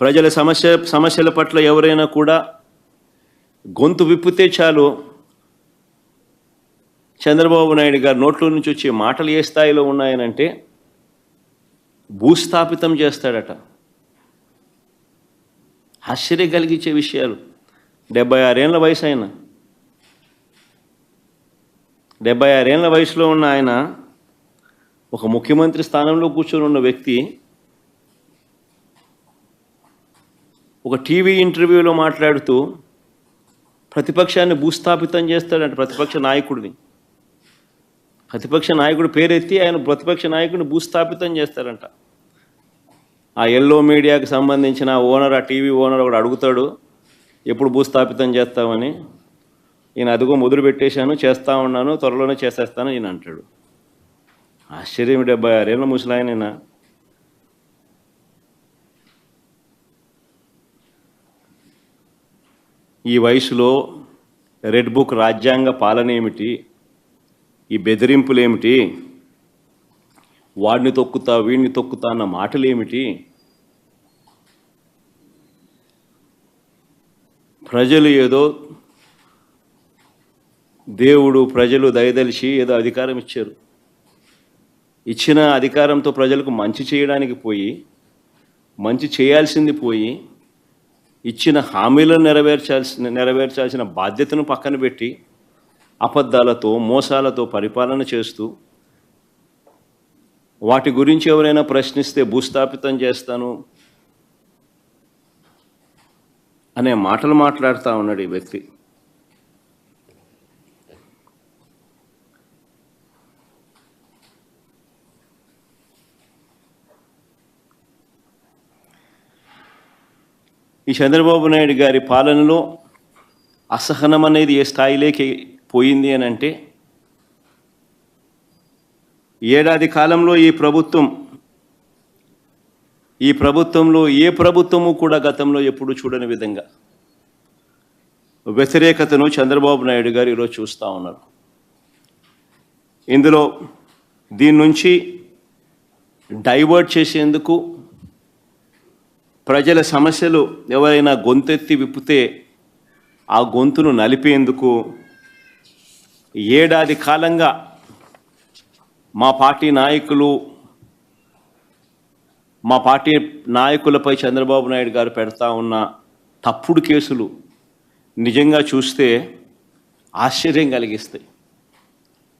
ప్రజల సమస్య సమస్యల పట్ల ఎవరైనా కూడా గొంతు విప్పితే చాలు. చంద్రబాబు నాయుడు గారు నోట్లో నుంచి వచ్చే మాటలు ఏ స్థాయిలో ఉన్నాయనంటే భూస్థాపితం చేస్తాడట. ఆశ్చర్యం కలిగించే విషయాలు. డెబ్బై ఆరేళ్ళ వయసు ఆయన. డెబ్బై ఆరేళ్ళ వయసులో ఉన్న ఆయన ఒక ముఖ్యమంత్రి స్థానంలో కూర్చొని ఉన్న వ్యక్తి ఒక టీవీ ఇంటర్వ్యూలో మాట్లాడుతూ ప్రతిపక్షాన్ని భూస్థాపితం చేస్తాడంట ప్రతిపక్ష నాయకుడిని. ప్రతిపక్ష నాయకుడు పేరెత్తి ఆయన ప్రతిపక్ష నాయకుడిని భూస్థాపితం చేస్తాడంట. ఆ ఎల్లో మీడియాకి సంబంధించిన ఓనర్ ఆ టీవీ ఓనర్ ఒకడు అడుగుతాడు ఎప్పుడు భూస్థాపితం చేస్తామని ఈయన అదిగో ముదురు పెట్టేశాను చేస్తా ఉన్నాను త్వరలోనే చేసేస్తాను ఈయన అంటాడు. ఆశ్చర్యం డెబ్బై ఆరేళ్ళ ముసలాయన ఈ వయసులో రెడ్ బుక్ రాజ్యాంగ పాలన ఏమిటి? ఈ బెదిరింపులు ఏమిటి వాడిని తొక్కుతా వీడిని తొక్కుతా అన్న మాటలు ఏమిటి ప్రజలు ఏదో దేవుడు ప్రజలు దయదలిచి ఏదో అధికారం ఇచ్చారు. ఇచ్చిన అధికారంతో ప్రజలకు మంచి చేయడానికి పోయి మంచి చేయాల్సింది పోయి ఇచ్చిన హామీలను నెరవేర్చాల్సిన నెరవేర్చాల్సిన బాధ్యతను పక్కన పెట్టి అబద్ధాలతో మోసాలతో పరిపాలన చేస్తూ వాటి గురించి ఎవరైనా ప్రశ్నిస్తే భూస్థాపితం చేస్తాను అనే మాటలు మాట్లాడుతూ ఉన్నాడు ఈ వ్యక్తి. ఈ చంద్రబాబు నాయుడు గారి పాలనలో అసహనం అనేది ఏ స్థాయిలోకి పోయింది అని అంటే ఏడాది కాలంలో ఈ ప్రభుత్వం ఈ ప్రభుత్వంలో ఏ ప్రభుత్వము కూడా గతంలో ఎప్పుడు చూడని విధంగా వ్యతిరేకతను చంద్రబాబు నాయుడు గారు ఈరోజు చూస్తూ ఉన్నారు. ఇందులో దీని నుంచి డైవర్ట్ చేసేందుకు ప్రజల సమస్యలు ఎవరైనా గొంతెత్తి విప్పితే ఆ గొంతును నలిపేందుకు ఏడాది కాలంగా మా పార్టీ నాయకులు మా పార్టీ నాయకులపై చంద్రబాబు నాయుడు గారు పెడతా ఉన్న తప్పుడు కేసులు నిజంగా చూస్తే ఆశ్చర్యం కలిగిస్తాయి.